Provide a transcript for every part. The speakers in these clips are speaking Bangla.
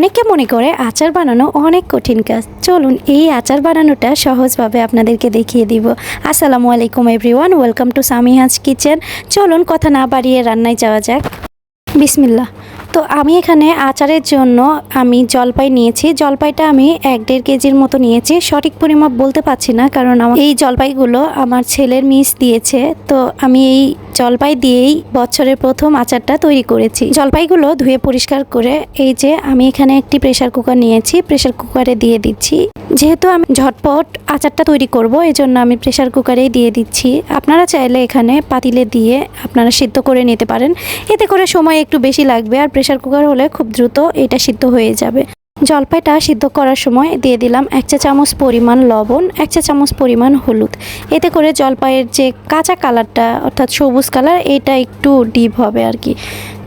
অনেকে মনে করে আচার বানানো অনেক কঠিন কাজ। চলুন এই আচার বানানোটা সহজভাবে আপনাদেরকে দেখিয়ে দিব। আসসালামু আলাইকুম everyone, welcome to Samiha's kitchen. চলুন কথা না বাড়িয়ে রান্নায় যাওয়া যাক। বিসমিল্লা তো আমি এখানে আচারের জন্য আমি জলপাই নিয়েছি। জলপাইটা আমি এক দেড় কেজির মতো নিয়েছি। সঠিক পরিমাপ বলতে পারছি না, কারণ আমার এই জলপাইগুলো আমার ছেলের মিস দিয়েছে। তো আমি এই জলপাই দিয়েই বছরের প্রথম আচারটা তৈরি করেছি। জলপাইগুলো ধুয়ে পরিষ্কার করে এই যে আমি এখানে একটি প্রেশার কুকার নিয়েছি। প্রেশার কুকারে দিয়ে দিচ্ছি। যেহেতু আমি ঝটপট আচারটা তৈরি করব এই জন্য আমি প্রেশার কুকারেই দিয়ে দিচ্ছি। আপনারা চাইলে এখানে পাতিলে দিয়ে আপনারা সিদ্ধ করে নিতে পারেন। এতে করে সময় একটু বেশি লাগবে আর প্রেশার কুকার হলে খুব দ্রুত এটা সিদ্ধ হয়ে যাবে। জলপাইটা সিদ্ধ করার সময় দিয়ে দিলাম এক চা চামচ পরিমাণ লবণ, এক চা চামচ পরিমাণ হলুদ। এতে করে জলপাইয়ের যে কাঁচা কালারটা, অর্থাৎ সবুজ কালার, এটা একটু ডিপ হবে আর কি।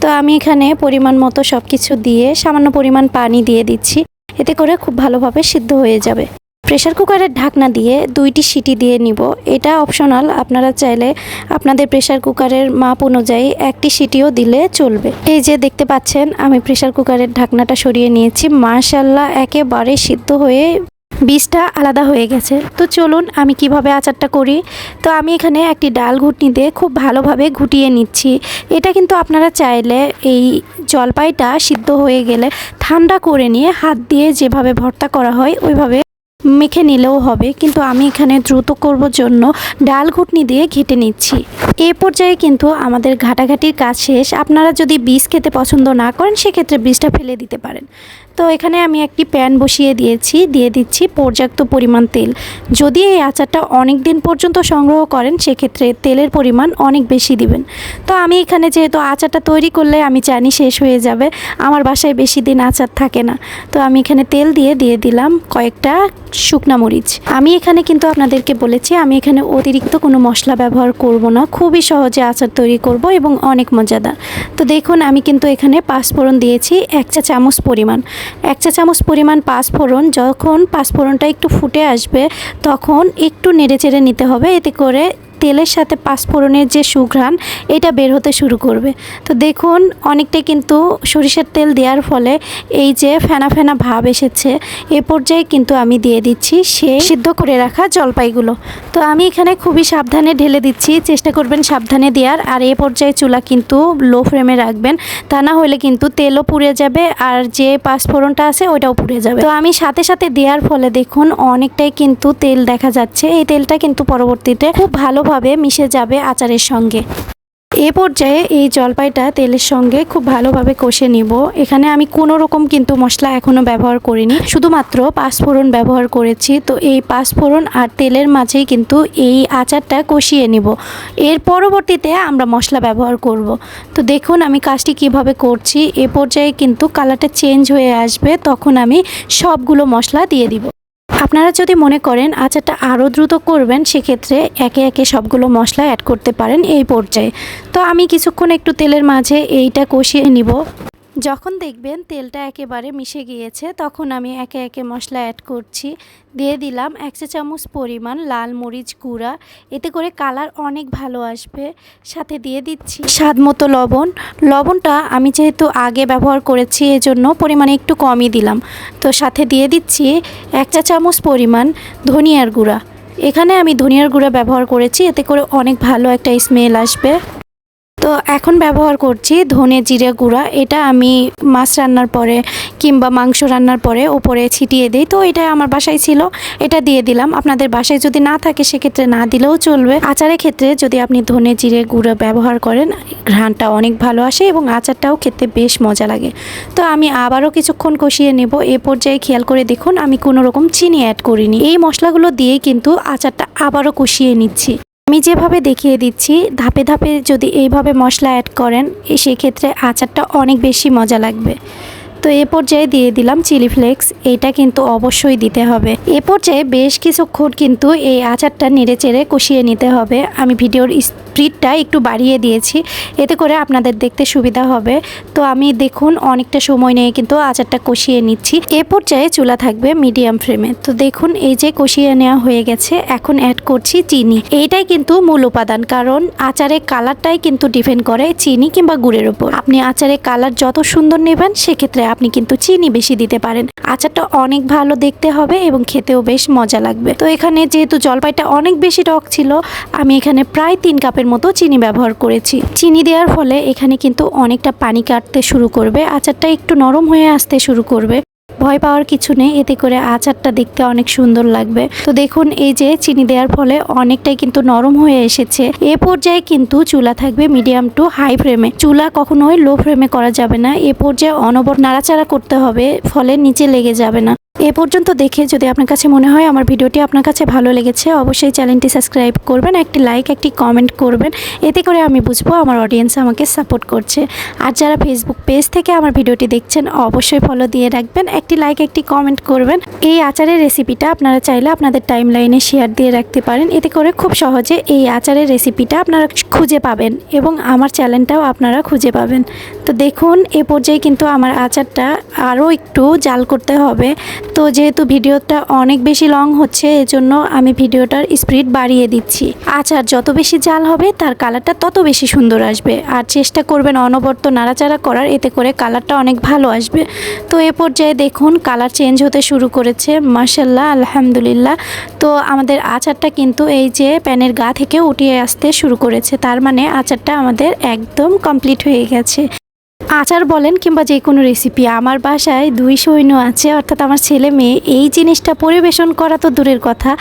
তো আমি এখানে পরিমাণ মতো সব কিছু দিয়ে সামান্য পরিমাণ পানি দিয়ে দিচ্ছি। এতে করে খুব ভালোভাবে সিদ্ধ হয়ে যাবে। প্রেশার কুকারের ঢাকনা দিয়ে দুইটি সিটি দিয়ে নিব। এটা অপশনাল আপনারা চাইলে আপনাদের প্রেশার কুকারের মাপ অনুযায়ী একটি সিটিও দিলে চলবে। এই যে দেখতে পাচ্ছেন, আমি প্রেশার কুকারের ঢাকনাটা সরিয়ে নিয়েছি। মাশাল্লাহ একেবারে সিদ্ধ হয়ে বীজটা আলাদা হয়ে গেছে। তো চলুন, আমি কীভাবে আচারটা করি? তো আমি এখানে একটি ডাল ঘুটনি দিয়ে খুব ভালোভাবে ঘুটিয়ে নিচ্ছি। এটা কিন্তু আপনারা চাইলে এই জলপাইটা সিদ্ধ হয়ে গেলে ঠান্ডা করে নিয়ে হাত দিয়ে যেভাবে ভর্তা করা হয়, ওইভাবে মেখে নিলেও হবে, কিন্তু আমি এখানে দ্রুত করব জন্য ডাল ঘুটনি দিয়ে ঘেটে নিচ্ছি। এ পর্যায়ে কিন্তু আমাদের ঘাটাঘাটির কাজ শেষ। আপনারা যদি বীজ খেতে পছন্দ না করেন, সেক্ষেত্রে বীজটা ফেলে দিতে পারেন। তো এখানে আমি একটি প্যান বসিয়ে দিয়েছি, দিয়ে দিচ্ছি পর্যাপ্ত পরিমাণ তেল। যদি এই আচারটা অনেক দিন পর্যন্ত সংগ্রহ করেন, সেক্ষেত্রে তেলের পরিমাণ অনেক বেশি দিবেন। তো আমি এখানে যেহেতু আচারটা তৈরি করলে আমি জানি শেষ হয়ে যাবে, আমার বাসায় বেশি দিন আচার থাকে না। তো আমি এখানে তেল দিয়ে দিয়ে দিলাম কয়েকটা শুকনা মরিচ। আমি এখানে কিন্তু আপনাদেরকে বলেছি, আমি এখানে অতিরিক্ত কোনো মশলা ব্যবহার করব না। খুবই সহজে আচার তৈরি করব এবং অনেক মজাদার। তো দেখুন, আমি কিন্তু এখানে পাঁচফোড়ন দিয়েছি, এক চা চামচ পরিমাণ। এক চা চামচ পরিমাণ পাঁচফোড়ন, যখন পাঁচফোড়নটা একটু ফুটে আসবে, তখন একটু নেড়ে চেড়ে নিতে হবে। এতে করে তেলের সাথে পাঁচফোড়নের যে সুঘ্রাণ, এটা বের হতে শুরু করবে। তো দেখুন অনেকটাই কিন্তু সরিষার তেল দেওয়ার ফলে এই যে ফেনা ফেনা ভাব এসেছে, এ পর্যায়ে কিন্তু আমি দিয়ে দিচ্ছি সে সিদ্ধ করে রাখা জলপাইগুলো। তো আমি এখানে খুবই সাবধানে ঢেলে দিচ্ছি, চেষ্টা করবেন সাবধানে দেওয়ার। আর এ পর্যায়ে চুলা কিন্তু লো ফ্লেমে রাখবেন, তা না হলে কিন্তু তেলও পুড়ে যাবে আর যে পাঁচফোড়নটা আছে ওইটাও পুড়ে যাবে। তো আমি সাথে সাথে দেওয়ার ফলে দেখুন, অনেকটাই কিন্তু তেল দেখা যাচ্ছে। এই তেলটা কিন্তু পরবর্তীতে খুব ভালোভাবে মিশে যাবে আচারের সঙ্গে। এ পর্যায়ে এই জলপাইটা তেলের সঙ্গে খুব ভালোভাবে কষে নিব। এখানে আমি কোনো রকম কিন্তু মশলা এখনও ব্যবহার করিনি। শুধুমাত্র পাঁচফোড়ন ব্যবহার করেছি। তো এই পাঁচফোড়ন আর তেলের মাঝেই কিন্তু এই আচারটা কষিয়ে নিব। এর পরবর্তীতে আমরা মশলা ব্যবহার করব। তো দেখুন আমি কাজটি কীভাবে করছি। এ পর্যায়ে কিন্তু কালারটা চেঞ্জ হয়ে আসবে। তখন আমি সবগুলো মশলা দিয়ে দিব। আপনারা যদি মনে করেন আচারটা আরও দ্রুত করবেন, সেক্ষেত্রে একে একে সবগুলো মশলা অ্যাড করতে পারেন এই পর্যায়ে। তো আমি কিছুক্ষণ একটু তেলের মাঝে এইটা কষিয়ে নিব। যখন দেখবেন তেলটা একেবারে মিশে গিয়েছে, তখন আমি একে একে মশলা অ্যাড করছি। দিয়ে দিলাম এক চা চামচ পরিমাণ লাল মরিচ গুঁড়া। এতে করে কালার অনেক ভালো আসবে। সাথে দিয়ে দিচ্ছি স্বাদ মতো লবণ। লবণটা আমি যেহেতু আগে ব্যবহার করেছি, এজন্য পরিমাণে একটু কমই দিলাম। তো সাথে দিয়ে দিচ্ছি এক চা চামচ পরিমাণ ধনিয়ার গুঁড়া। এখানে আমি ধনিয়ার গুঁড়া ব্যবহার করেছি, এতে করে অনেক ভালো একটা স্মেল আসবে। তো এখন ব্যবহার করছি ধনে জিরে গুঁড়া। এটা আমি মাছ রান্নার পরে কিংবা মাংস রান্নার পরে ওপরে ছিটিয়ে দিই। তো এটা আমার বাসায় ছিল, এটা দিয়ে দিলাম। আপনাদের বাসায় যদি না থাকে সেক্ষেত্রে না দিলেও চলবে। আচারের ক্ষেত্রে যদি আপনি ধনে জিরে গুঁড়ো ব্যবহার করেন, ঘ্রাণটা অনেক ভালো আসে এবং আচারটাও খেতে বেশ মজা লাগে। তো আমি আবারও কিছুক্ষণ কষিয়ে নেব। এ পর্যায়ে খেয়াল করে দেখুন, আমি কোনো রকম চিনি অ্যাড করিনি। এই মশলাগুলো দিয়েই কিন্তু আচারটা আবারও কষিয়ে নিচ্ছি। আমি যেভাবে দেখিয়ে দিচ্ছি, ধাপে ধাপে যদি এইভাবে মশলা অ্যাড করেন সেক্ষেত্রে আচারটা অনেক বেশি মজা লাগবে। তো এ পর্যায়ে দিয়ে দিলাম চিলি ফ্লেক্স, এটা কিন্তু অবশ্যই দিতে হবে। এ পর্যায়ে বেশ কিছুক্ষণ কিন্তু এই আচারটা নেড়ে চেড়ে কষিয়ে নিতে হবে। আমি ভিডিওর স্পিডটা একটু বাড়িয়ে দিয়েছি, এতে করে আপনাদের দেখতে সুবিধা হবে। তো আমি দেখুন অনেকটা সময় নিয়ে কিন্তু আচারটা কষিয়ে নিচ্ছি। এ পর্যায়ে চুলা থাকবে মিডিয়াম ফ্লেমে। তো দেখুন এই যে কষিয়ে নেওয়া হয়ে গেছে, এখন অ্যাড করছি চিনি। এইটাই কিন্তু মূল উপাদান, কারণ আচারের কালারটাই কিন্তু ডিপেন্ড করে চিনি কিংবা গুড়ের উপর। আপনি আচারের কালার যত সুন্দর নেবেন, সেক্ষেত্রে আপনি কিন্তু চিনি বেশি দিতে পারেন। আচারটা অনেক ভালো দেখতে হবে এবং খেতেও বেশ মজা লাগবে। তো এখানে যেহেতু জলপাইটা অনেক বেশি টক ছিল, আমি এখানে প্রায় তিন কাপের মতো চিনি ব্যবহার করেছি। চিনি দেওয়ার ফলে এখানে কিন্তু অনেকটা পানি কাটতে শুরু করবে, আচারটা একটু নরম হয়ে আসতে শুরু করবে। ভয় পাওয়ার কিছু নেই, এতে করে আচারটা দেখতে অনেক সুন্দর লাগবে। তো দেখুন, এই যে চিনি দেওয়ার ফলে অনেকটাই কিন্তু নরম হয়ে এসেছে। এ পর্যায়ে কিন্তু চুলা থাকবে মিডিয়াম টু হাই ফ্রেমে চুলা কখনোই লো ফ্রেমে করা যাবে না। এ পর্যায়ে অনবর নাড়াচাড়া করতে হবে, ফলে নিচে লেগে যাবে না। এ পর্যন্ত দেখে যদি আপনার কাছে মনে হয় আমার ভিডিওটি আপনার কাছে ভালো লেগেছে, অবশ্যই চ্যানেলটি সাবস্ক্রাইব করবেন, একটি লাইক, একটি কমেন্ট করবেন। এতে করে আমি বুঝব আমার অডিয়েন্স আমাকে সাপোর্ট করছে। আর যারা ফেসবুক পেজ থেকে আমার ভিডিওটি দেখছেন, অবশ্যই ফলো দিয়ে রাখবেন, একটি লাইক, একটি কমেন্ট করবেন। এই আচারের রেসিপিটা আপনারা চাইলে আপনাদের টাইম লাইনে শেয়ার দিয়ে রাখতে পারেন। এতে করে খুব সহজে এই আচারের রেসিপিটা আপনারা খুঁজে পাবেন এবং আমার চ্যানেলটাও আপনারা খুঁজে পাবেন। তো দেখুন, এ পর্যায়ে কিন্তু আমার আচারটা আরও একটু জাল করতে হবে। তো যেহেতু ভিডিওটা অনেক বেশি লং হচ্ছে, এজন্য আমি ভিডিওটার স্পিড বাড়িয়ে দিচ্ছি। আচার যত বেশি জাল হবে, তার কালারটা তত বেশি সুন্দর আসবে। আর চেষ্টা করবেন অনবরত নাড়াচাড়া করার, এতে করে কালারটা অনেক ভালো আসবে। তো এ পর্যায়ে দেখুন, কালার চেঞ্জ হতে শুরু করেছে। মার্শাল্লাহ আলহামদুলিল্লাহ। তো আমাদের আচারটা কিন্তু এই যে প্যানের গা থেকে উঠিয়ে আসতে শুরু করেছে। তার মানে আচারটা আমাদের একদম কমপ্লিট হয়ে গেছে। আচার বলেন কিংবা যে কোনো রেসিপি আমার বাসায় দুই সৈন্য আছে, অর্থাৎ আমার ছেলে মেয়ে, এই জিনিসটা পরিবেশন করা তো দূরের কথা।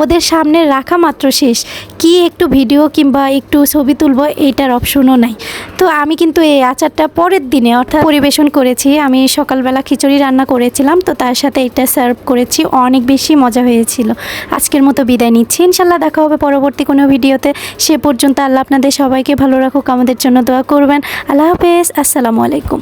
ওদের সামনে রাখা মাত্র শেষ। কি একটু ভিডিও কিংবা একটু ছবি তুলবো এইটার অপশনও নাই। তো আমি কিন্তু এই আচারটা পরের দিনে অর্থাৎ পরিবেশন করেছি। আমি সকালবেলা খিচুড়ি রান্না করেছিলাম, তো তার সাথে এটা সার্ভ করেছি। অনেক বেশি মজা হয়েছিল। আজকের মতো বিদায় নিচ্ছি। ইনশাল্লাহ দেখা হবে পরবর্তী কোনো ভিডিওতে সে পর্যন্ত আল্লাহ আপনাদের সবাইকে ভালো রাখুক, আমাদের জন্য দোয়া করবেন। আল্লাহ হাফেজ। আসসালামু আলাইকুম।